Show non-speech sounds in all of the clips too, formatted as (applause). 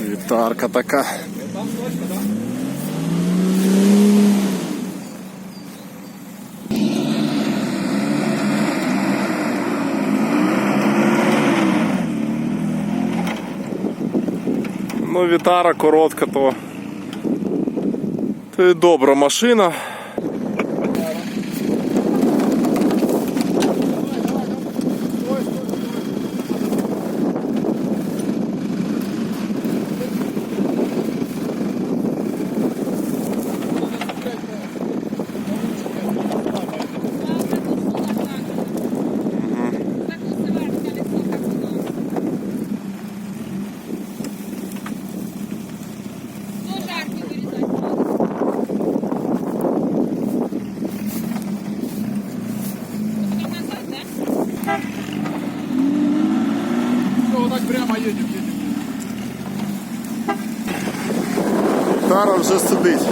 Вітарка така. Ну, вітара коротка, то, то і добра машина. Вже сидить.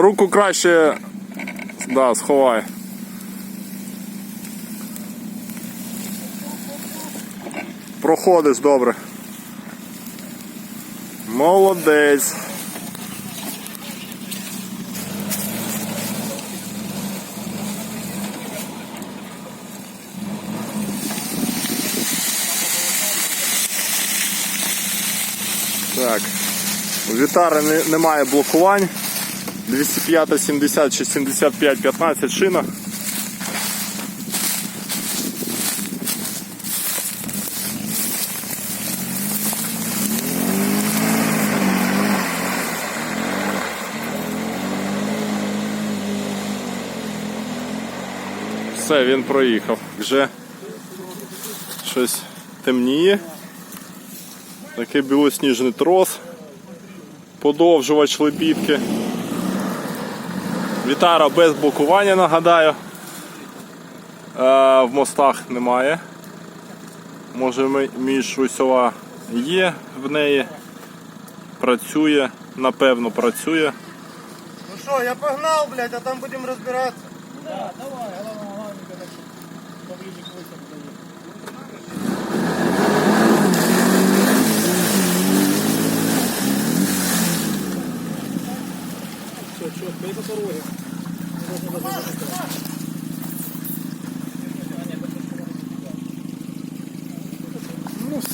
руку краще да, сховай. Проходиш добре. Молодець. Так. У Вітари не- немає блокувань. 205, 70 чи 75, 15 шина. Все, він проїхав. Вже щось темніє. Такий білосніжний трос. Подовжувач лебідки. Вітара без блокування, нагадаю. Е, в мостах немає. Може між міжусьова є в неї. Працює, напевно працює. Ну що, я погнав, блядь, а там будемо розбиратися. Давай, але Ну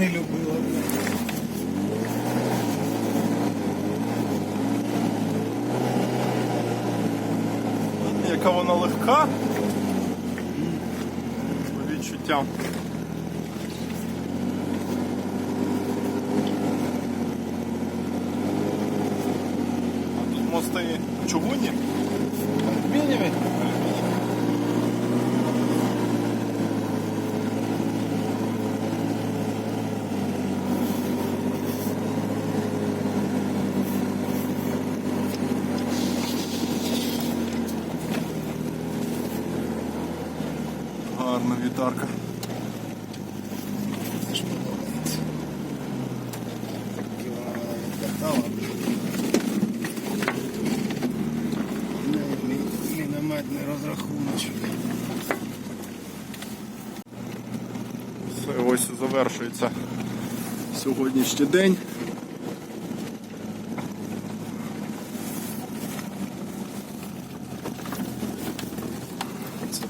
не любила. Яка вона легка. По відчуттям. А тут мости чугунні. Гарна вітарка. Мінометний розрахуночок. Все, ось завершується сьогоднішній день.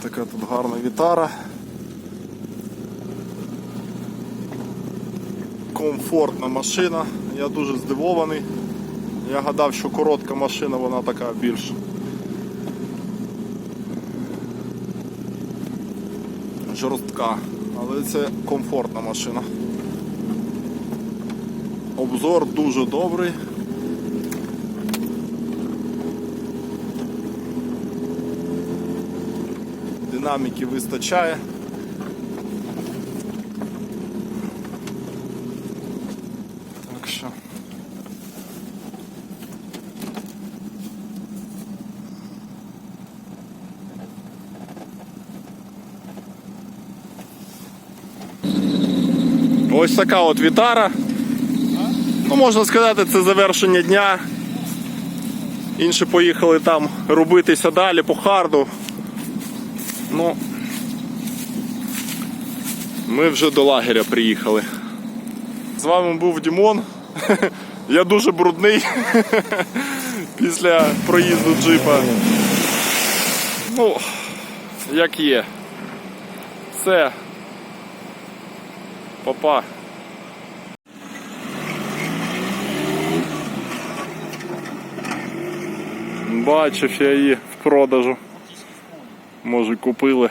Така тут гарна вітара. Комфортна машина. Я дуже здивований. Я гадав, що коротка машина, вона така більш жорстка, але це комфортна машина. Обзор дуже добрий. Динаміки вистачає. Так що. Ось така от вітара. Ну, можна сказати, це завершення дня. Інші поїхали там робитися далі по харду. Ну, ми вже до лагеря приїхали. З вами був Дімон. (laughs) Я дуже брудний (laughs) після проїзду джипа. Ну, як є. Все. Папа. Бачив я її в продажу. Може купили.